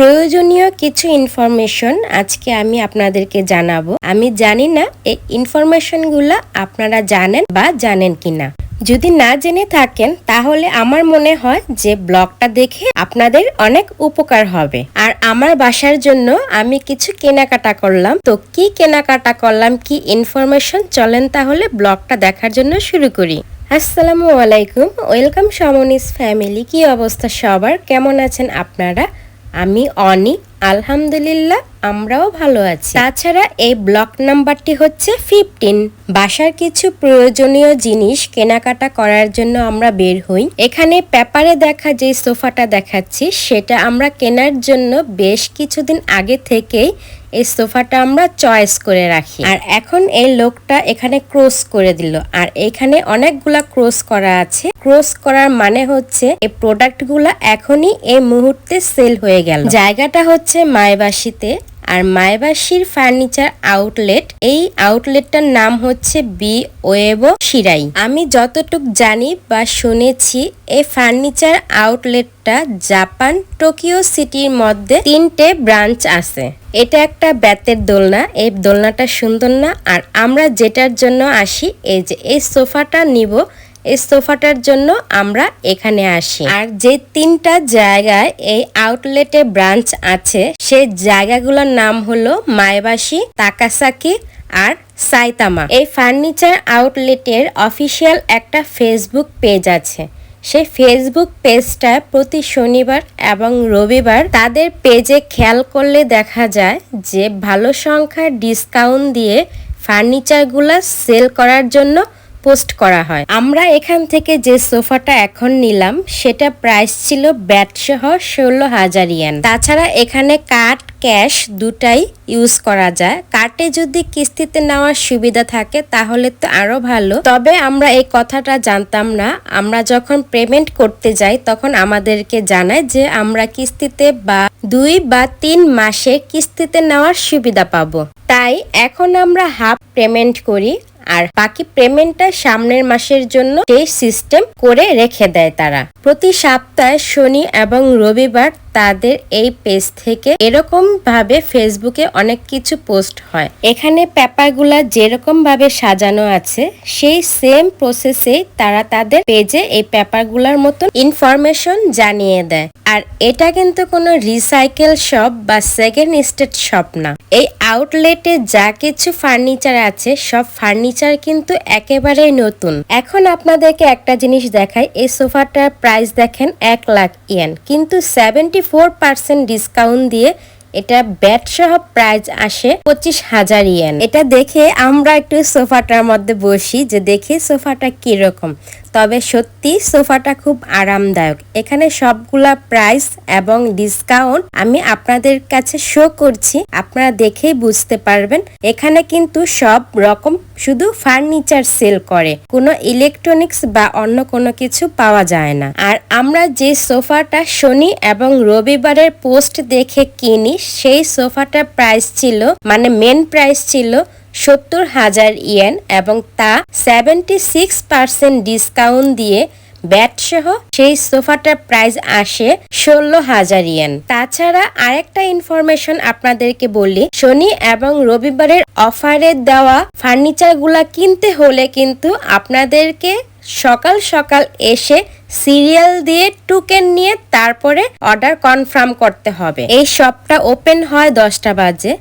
প্রয়োজনীয় কিছু ইনফরমেশন আজকে আমি আপনাদেরকে জানাব। আমি জানি না এই ইনফরমেশনগুলো আপনারা জানেন বা জানেন কিনা। যদি না জেনে থাকেন, তাহলে আমার মনে হয় যে ব্লগটা দেখে আপনাদের অনেক উপকার হবে। আর আমার বাসার জন্য আমি কিছু কেনাকাটা করলাম। তো কি কেনাকাটা করলাম, কি ইনফরমেশন চলেন তাহলে ব্লগটা দেখার জন্য শুরু করি। আসসালামু আলাইকুম, ওয়েলকাম সমনিস ফ্যামিলি। কি অবস্থা সবার? কেমন আছেন আপনারা? আমি অনি, আলহামদুলিল্লাহ আমরাও ভালো আছি। তাছাড়া এই ব্লক নাম্বারটি হচ্ছে ফিফটিন। বাসার কিছু প্রয়োজনীয় জিনিস কেনাকাটা করার জন্য আমরা বের হই। এখানে পেপারে দেখা যে সোফাটা দেখাচ্ছি, সেটা আমরা কেনার জন্য বেশ কিছুদিন আগে থেকেই এই সোফাটা আমরা চয়েস করে রাখি। আর এখন এই লোকটা এখানে ক্রস করে দিল। আর এখানে অনেকগুলা ক্রস করা আছে। ক্রস করার মানে হচ্ছে এই প্রোডাক্টগুলো এখনই এই মুহূর্তে সেল হয়ে গেল। জায়গাটা হচ্ছে মায়বাসীতে। আর মায়বাসীর ফার্নিচার আউটলেট, এই আউটলেটটার নাম হচ্ছে বি ওয়েবো সিরাই আমি যতটুক জানি বা শুনেছি এই ফার্নিচার আউটলেটটা জাপান, টোকিও সিটির মধ্যে তিনটে ব্রাঞ্চ আছে। এটা একটা ব্যাতের দোলনা এই দোলনাটা সুন্দর না। আর আমরা যেটার জন্য আসি, এই যে এই সোফাটা নিব এই সোফাটার জন্য আমরা এখানে আসি। আর যে তিনটা জায়গায় এই আউটলেটে ব্রাঞ্চ আছে সেই জায়গাগুলোর নাম হলো মায়বাসী, তাকাসাকি আর সাইতামা। এই ফার্নিচার আউটলেটের অফিসিয়াল একটা ফেসবুক পেজ আছে। সেই ফেসবুক পেজটা প্রতি শনিবার এবং রবিবার তাদের পেজে খেয়াল করলে দেখা যায় যে ভালো সংখ্যার ডিসকাউন্ট দিয়ে ফার্নিচারগুলো সেল করার জন্য পোস্ট করা হয়। আমরা এখান থেকে যে সোফাটা এখন নিলাম, সেটা প্রাইস ছিল ব্যাট সহ ষোলো হাজার ইয়েন। তাছাড়া এখানে কাঠ ক্যাশ দুটাই ইউজ করা যায়। কার্টে যদি কিস্তিতে নেওয়ার সুবিধা থাকে, তাহলে তো আরও ভালো। তবে আমরা এই কথাটা জানতাম না। আমরা যখন পেমেন্ট করতে যাই, তখন আমাদেরকে জানায় যে আমরা কিস্তিতে বা দুই বা তিন মাসে কিস্তিতে নেওয়ার সুবিধা পাবো। তাই এখন আমরা হাফ পেমেন্ট করি। আর বাকি পেমেন্টটা সামনের মাসের জন্য সেই সিস্টেম করে রেখে দেয় তারা। প্রতি সপ্তাহে শনি এবং রবিবার তাদের এই পেজ থেকে এরকম ভাবে ফেসবুকে অনেক কিছু পোস্ট হয়। এখানে পেপারগুলা যেরকম ভাবে সাজানো আছে, সেই সেম প্রসেসে তারা তাদের পেজে এই পেপারগুলার মতন ইনফরমেশন জানিয়ে দেয়। আর এটা কিন্তু কোনো রিসাইকেল শপ বা সেকেন্ড স্টেট শপ না। এই আউটলেটে যা কিছু ফার্নিচার আছে, সব ফার্নিচার কিন্তু একেবারেই নতুন। এখন আপনাদেরকে একটা জিনিস দেখাই, এই সোফাটার প্রাইস দেখেন এক লাখ ইয়েন। কিন্তু সেভেন্টি ফোর পার্সেন্ট ডিসকাউন্ট দিয়ে এটা ব্যাট সহ প্রাইস আসে পঁচিশ হাজার ইয়েন। এটা দেখে আমরা একটু সোফাটার মধ্যে বসি যে দেখি সোফাটা কীরকম। তবে সত্যি সোফাটা খুব আরামদায়ক। এখানে সবগুলা প্রাইস এবং ডিসকাউন্ট আমি আপনাদের কাছে শো করছি, আপনারা দেখেই বুঝতে পারবেন। এখানে কিন্তু সব রকম শুধু ফার্নিচার সেল করে, কোনো ইলেকট্রনিক্স বা অন্য কোনো কিছু পাওয়া যায় না। আর আমরা যে সোফাটা শনি এবং রবিবারের পোস্ট দেখে কিনি, সেই সোফাটার প্রাইস ছিল মানে মেন প্রাইস ছিল সত্তর হাজার ইয়েন এবং তা সেভেন্টি সিক্স পার্সেন্ট ডিসকাউন্ট দিয়ে ব্যাট সহ সেই সোফাটার প্রাইস আসে ষোলো হাজার ইয়েন। তাছাড়া আরেকটা ইনফরমেশন আপনাদেরকে বলি, শনি এবং রবিবারের অফারে দেওয়া ফার্নিচারগুলা কিনতে হলে কিন্তু আপনাদেরকে সকাল সকাল এসে সিরিয়াল দিয়ে টুকেন নিয়ে তারপরে অর্ডার কনফার্ম করতে হবে। এই শপটা ওপেন হয় দশটা বাজে।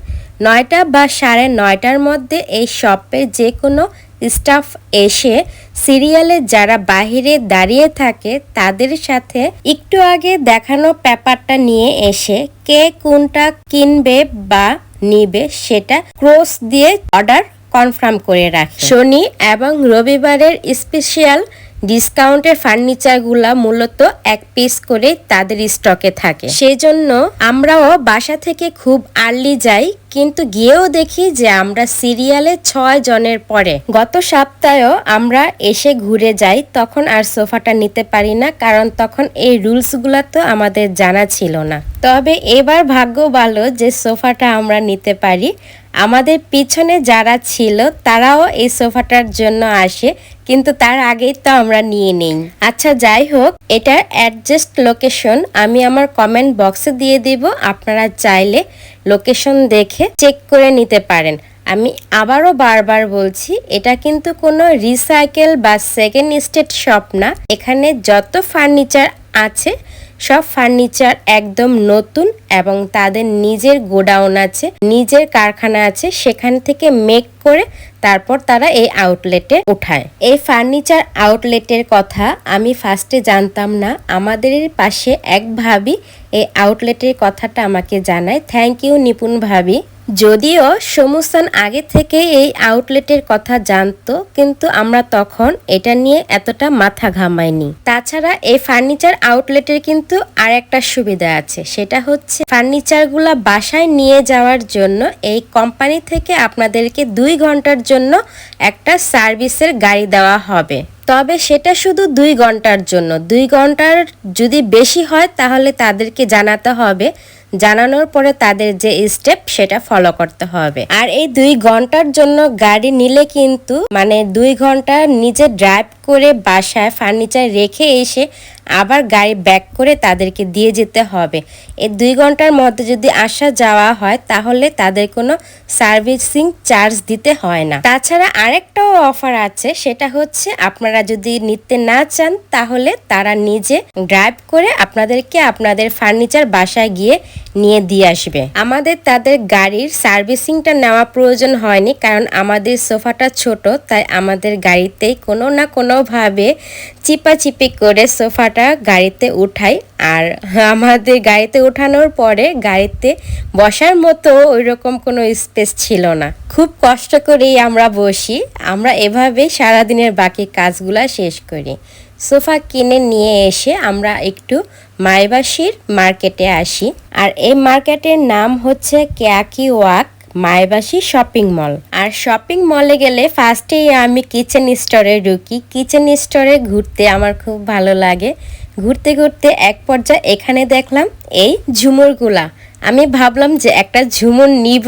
নয়টা বা সাড়ে নয়টার মধ্যে এই শপে যে কোনো স্টাফ এসে সিরিয়ালে যারা বাহিরে দাঁড়িয়ে থাকে তাদের সাথে একটু আগে দেখানো পেপারটা নিয়ে এসে কে কোনটা কিনবে বা নিবে সেটা ক্রস দিয়ে অর্ডার কনফার্ম করে রাখে। শনি এবং রবিবারের স্পেশাল ডিসকাউন্টের ফার্নিচারগুলা মূলত এক পিস করে তাদের স্টকে থাকে। সেই জন্য আমরাও বাসা থেকে খুব আর্লি যাই কিন্তু গিয়েও দেখি যে আমরা সিরিয়ালে ছয় জনের পরে। গত সপ্তাহেও আমরা এসে ঘুরে যাই, তখন আর সোফাটা নিতে পারি না, কারণ তখন এই রুলসগুলো তো আমাদের জানা ছিল না। তবে এবার ভাগ্য ভালো যে সোফাটা আমরা নিতে পারি। আমাদের পিছনে যারা ছিল, তারাও এই সোফাটার জন্য আসে, কিন্তু তার আগেই তো আমরা নিয়ে নেই। আচ্ছা যাই হোক, এটার অ্যাডজাস্ট লোকেশন আমি আমার কমেন্ট বক্সে দিয়ে দিব, আপনারা চাইলে লোকেশন দেখে চেক করে নিতে পারেন। আমি আবারও বারবার বলছি, এটা কিন্তু কোনো রিসাইকেল বা সেকেন্ড স্টেট শপ না। এখানে যত ফার্নিচার আছে সব ফার্নিচার একদম নতুন এবং তাদের নিজের গোডাউন আছে, নিজের কারখানা আছে, সেখান থেকে মেক করে তারপর তারা এই আউটলেটে উঠায় এই ফার্নিচার আউটলেটের কথা আমি ফার্স্টে জানতাম না। আমাদের পাশে এক ভাবি এই আউটলেটের কথাটা আমাকে জানায়। থ্যাংক ইউ নিপুণ ভাবি। যদিও সমুসান আগে থেকে এই আউটলেটের কথা জানতো, কিন্তু আমরা তখন এটা নিয়ে এতটা মাথা ঘামাইনি। তাছাড়া এই ফার্নিচার আউটলেটের কিন্তু আর একটা সুবিধা আছে, সেটা হচ্ছে ফার্নিচারগুলা বাসায় নিয়ে যাওয়ার জন্য এই কোম্পানি থেকে আপনাদেরকে দুই ঘণ্টার জন্য একটা সার্ভিসের গাড়ি দেওয়া হবে। তবে সেটা শুধু দুই ঘণ্টার জন্য, দুই ঘণ্টার যদি বেশি হয় তাহলে তাদেরকে জানাতে হবে জানানোর পরে তাদের যে স্টেপ সেটা ফলো করতে হবে। আর এই দুই ঘণ্টার জন্য গাড়ি নিলে কিন্তু মানে দুই ঘণ্টা নিজে ড্রাইভ করে বাসায় ফার্নিচার রেখে এসে আবার গাড়ি ব্যাক করে তাদেরকে দিয়ে যেতে হবে। এই দুই ঘণ্টার মধ্যে যদি আসা যাওয়া হয়, তাহলে তাদের কোনো সার্ভিসিং চার্জ দিতে হয় না। তাছাড়া আরেকটাও অফার আছে, সেটা হচ্ছে আপনারা যদি নিতে না চান, তাহলে তারা নিজে ড্রাইভ করে আপনাদেরকে আপনাদের ফার্নিচার বাসায় গিয়ে নিয়ে দিয়ে আসবে। আমাদের তাদের গাড়ির সার্ভিসিংটা নেওয়া প্রয়োজন হয়নি, কারণ আমাদের সোফাটা ছোট, তাই আমাদের গাড়িতেই কোনো না কোনোভাবে চিপাচিপি করে সোফাটা গাড়িতে উঠাই। আর আমাদের গাড়িতে ওঠানোর পরে গাড়িতে বসার মতো ওই রকম কোনো স্পেস ছিল না। খুব কষ্ট করেই আমরা বসি। আমরা এভাবেই সারাদিনের বাকি কাজগুলা শেষ করি। সোফা কিনে নিয়ে এসে আমরা একটু মাইবাসির মার্কেটে আসি। আর এই মার্কেটের নাম হচ্ছে ক্যাকি ওয়াক। মাইবাসী শপিং মল। আর শপিং মলে গেলে ফার্স্টেই আমি কিচেন স্টোরে ঢুকি। কিচেন স্টোরে ঘুরতে আমার খুব ভালো লাগে। ঘুরতে ঘুরতে এক পর্যায়ে এখানে দেখলাম এই ঝুমুরগুলা। আমি ভাবলাম যে একটা ঝুমুর নিব।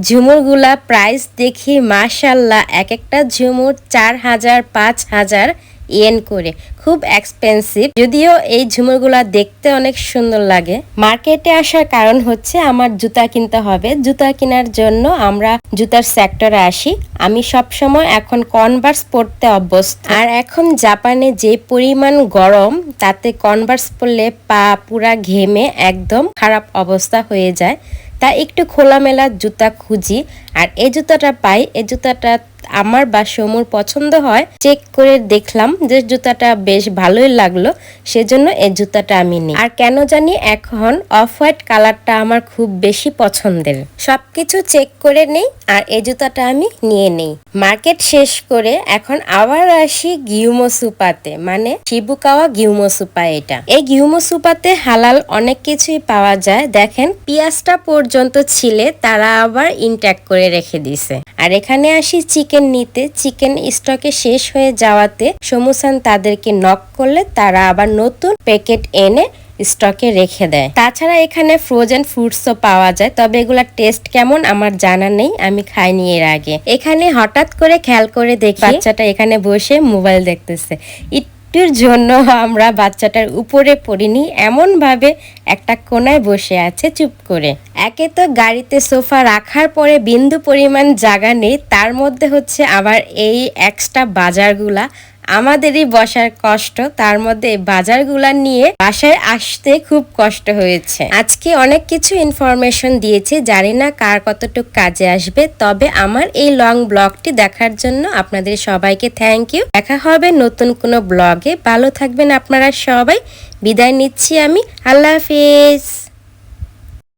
ঝুমুরগুলা প্রাইস দেখি মাশাল্লাহ, এক একটা ঝুমুর চার হাজার, পাঁচ হাজার। ইয়েন করে। খুব এক্সপেন্সিভ যদিও এই ঝুমুরগুলা দেখতে অনেক সুন্দর লাগে। মার্কেটে আসার কারণ হচ্ছে আমার জুতা কিনতে হবে। জুতা কেনার জন্য আমরা জুতার সেক্টরে আসি। আমি সব সময় এখন কনভার্স পরতে অভ্যস্ত। আর এখন জাপানে যে পরিমাণ গরম, তাতে কনভার্স পরলে পা পুরা ঘেমে একদম খারাপ অবস্থা হয়ে যায়। তা একটু খোলামেলা জুতা খুঁজি। আর এই জুতাটা পাই। এই জুতাটা আমার বা সমুর পছন্দ হয় চেক করে দেখলাম যে জুতাটা বেশ ভালোই লাগল, সেজন্য এই জুতাটা আমি নিই। আর কেন জানি এখন অফ হোয়াইট কালারটা আমার খুব বেশি পছন্দের। সবকিছু চেক করে নেই আর এই জুতাটা আমি নিয়ে নেই। মার্কেট শেষ করে এখন আবার আসি গিউমো সুপাতে মানে শিবুকাওয়া গিউমো সুপা এটা। এই গিউমো সুপাতে হালাল অনেক কিছুই পাওয়া যায়। দেখেন, পেঁয়াজটা পর্যন্ত ছিলে, তারা আবার ইনট্যাক করে রেখে দিছে। আর এখানে আসি চিকেন নিতে চিকেন স্টকে শেষ হয়ে যাওয়াতে সমুসান তাদেরকে নক করলে তারা আবার নতুন প্যাকেট এনে স্টকে রেখে দেয়। তাছাড়া এখানে ফ্রোজেন ফ্রুটসও পাওয়া যায় তবে এগুলার টেস্ট কেমন আমার জানা নেই আমি খাইনি এর আগে। এখানে হঠাৎ করে খেয়াল করে দেখি বাচ্চাটা এখানে বসে মোবাইল দেখতেছে। একটুর জন্য আমরা বাচ্চাটার উপরে পড়িনি এমন ভাবে একটা কোনায় বসে আছে চুপ করে। একে তো গাড়িতে সোফা রাখার পরে বিন্দু পরিমাণ জায়গা নেই, তার মধ্যে হচ্ছে আবার এই এক্সট্রা বাজারগুলা। আমাদেরই বসার কষ্ট, তার মধ্যে বাজারগুলা নিয়ে বাসায় আসতে খুব কষ্ট হয়েছে। আজকে অনেক কিছু ইনফরমেশন দিয়েছি, জানি না কার কতটুকু কাজে আসবে, তবে আমার এই লং ব্লগটি দেখার জন্য আপনাদের সবাইকে থ্যাংক ইউ দেখা হবে নতুন কোনো ব্লগে ভালো থাকবেন আপনারা সবাই। বিদায় নিচ্ছি আমি। আল্লাহ হাফিজ।